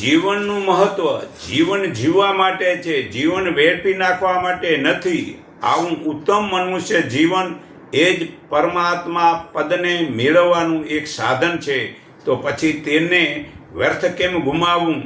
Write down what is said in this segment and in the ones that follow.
જીવનનું મહત્વ જીવન જીવવા માટે છે. જીવન વેડફી નાખવા માટે નથી. આવું ઉત્તમ મનુષ્ય જીવન એ જ પરમાત્મા પદને મેળવવાનું એક સાધન છે. તો પછી તેને વ્યર્થ કેમ ગુમાવવું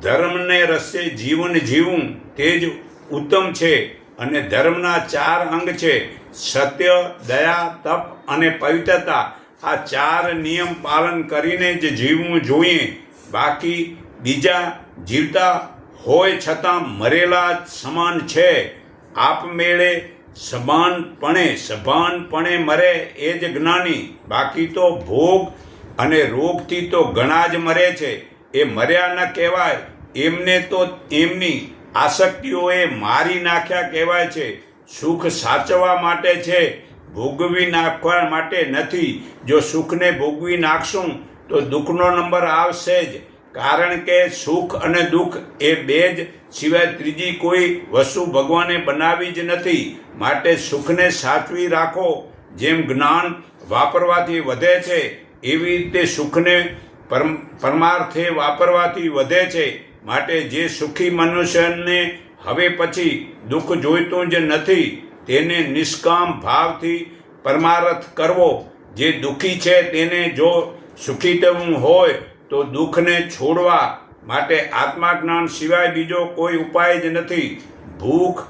ધર્મને રસ્તે જીવન જીવવું તે જ ઉત્તમ છે. અને ધર્મના ચાર અંગ છે. સત્ય, દયા, તપ અને પવિત્રતા. આ ચાર નિયમ પાલન કરીને જ જીવવું જોઈએ. બાકી બીજા જીવતા હોય છતાં મરેલા સમાન છે. આપમેળે સમાનપણે, સભાનપણે મરે એ જ જ્ઞાની. બાકી તો ભોગ અને રોગથી તો ઘણા જ મરે છે. એ મર્યા ન કહેવાય. એમને તો એમની આસક્તિઓએ મારી નાખ્યા કહેવાય છે. સુખ સાચવા માટે છે. ભોગવી નાખવા માટે નથી. જો સુખને ભોગવી નાખશું, તો દુઃખનો નંબર આવશે જ. કારણ કે સુખ અને દુઃખ એ બે જ સિવાય ત્રીજી કોઈ વસ્તુ ભગવાને બનાવી જ નથી. માટે સુખને સાચવી રાખો. જેમ જ્ઞાન વાપરવાથી વધે છે, એવી રીતે સુખને પરમ, પરમાર્થે વાપરવાથી વધે છે. માટે જે સુખી મનુષ્યને હવે પછી દુઃખ જોઈતું જ નથી, તેને નિષ્કામ ભાવથી પરમાર્થ કરવો. જે દુઃખી છે, તેને જો સુખી હોય તો દુઃખને છોડવા માટે આત્માજ્ઞાન સિવાય બીજો કોઈ ઉપાય જ નથી. ભૂખ,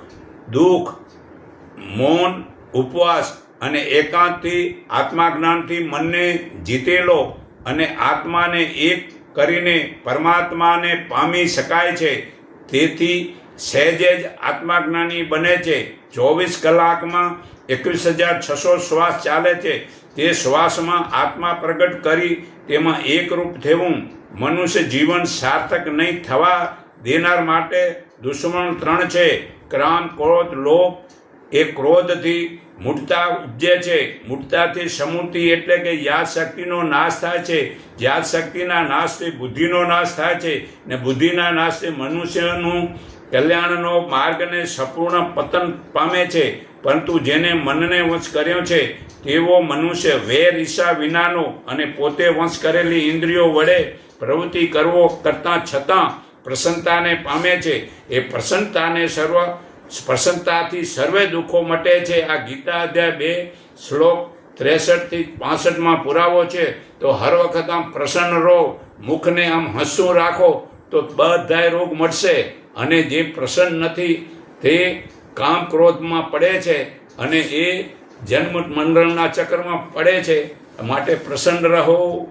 દુઃખ, મૌન, ઉપવાસ અને એકાંતથી આત્માજ્ઞાનથી મનને જીતેલો અને આત્માને એક કરીને પરમાત્માને પામી શકાય છે. તેથી સહેજે જ આત્માજ્ઞાની બને છે. ચોવીસ કલાકમાં એકવીસ હજાર છસો શ્વાસ ચાલે છે. તે શ્વાસમાં આત્મા પ્રગટ કરી તેમાં એકરૂપ થવું. મનુષ્ય જીવન સાર્થક નહીં થવા દેનાર માટે દુશ્મન ત્રણ છે. ક્રામ ક્રોધ, લોભ એ ક્રોધથી મૂઢતા ઉપજે છે. મૂઢતાથી સમૂર્તિ એટલે કે યાદશક્તિનો નાશ થાય છે. યાદશક્તિના નાશથી બુદ્ધિનો નાશ થાય છે ને બુદ્ધિના નાશથી મનુષ્યનું કલ્યાણનો માર્ગને સંપૂર્ણ પતન પામે છે. પરંતુ જેને મનને વંશ કર્યો છે, તેવો મનુષ્ય વેર ઈશા વિનાનો અને પોતે વંશ કરેલી ઇન્દ્રિયો વડે પ્રવૃત્તિ કરવો કરતાં છતાં પ્રસન્નતાને પામે છે. એ પ્રસન્નતાને સર્વ, પ્રસન્નતાથી સર્વે દુઃખો મટે છે. આ ગીતા અધ્યાય બે, શ્લોક ત્રેસઠથી પાસઠમાં પુરાવો છે. તો હર વખત આમ પ્રસન્ન રહો, મુખને આમ હસવું રાખો, તો બધાય રોગ મટશે. અને જે પ્રસન્ન નથી, તે કામ ક્રોધમાં પડે છે અને એ જન્મ મંડળના ચક્રમાં પડે છે. માટે પ્રસન્ન રહો.